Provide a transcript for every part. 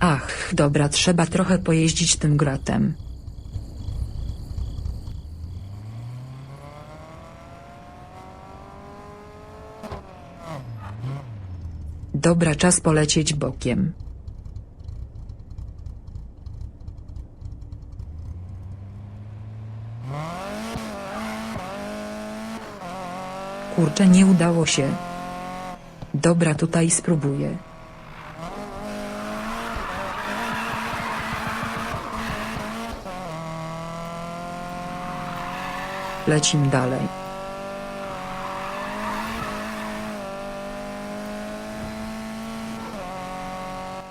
Ach, dobra, trzeba trochę pojeździć tym gratem. Dobra, czas polecieć bokiem. Kurczę, nie udało się. Dobra, tutaj spróbuję. Lecim dalej.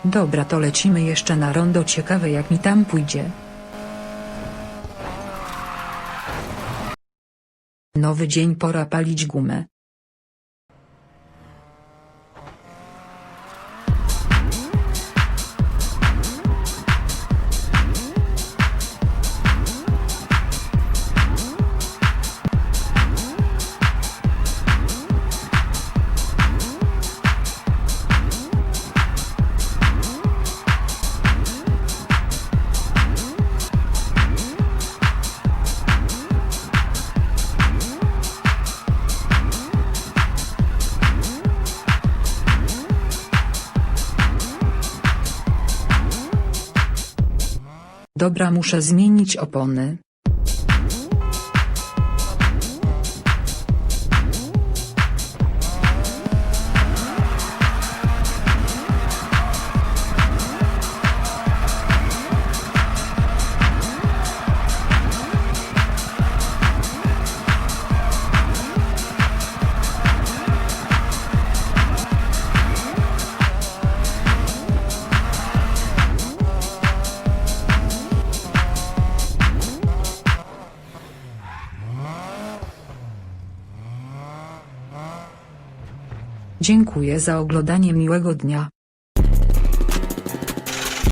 Dobra, to lecimy jeszcze na rondo. Ciekawe, jak mi tam pójdzie. Nowy dzień, pora palić gumę. Dobra, muszę zmienić opony. Dziękuję za oglądanie miłego dnia.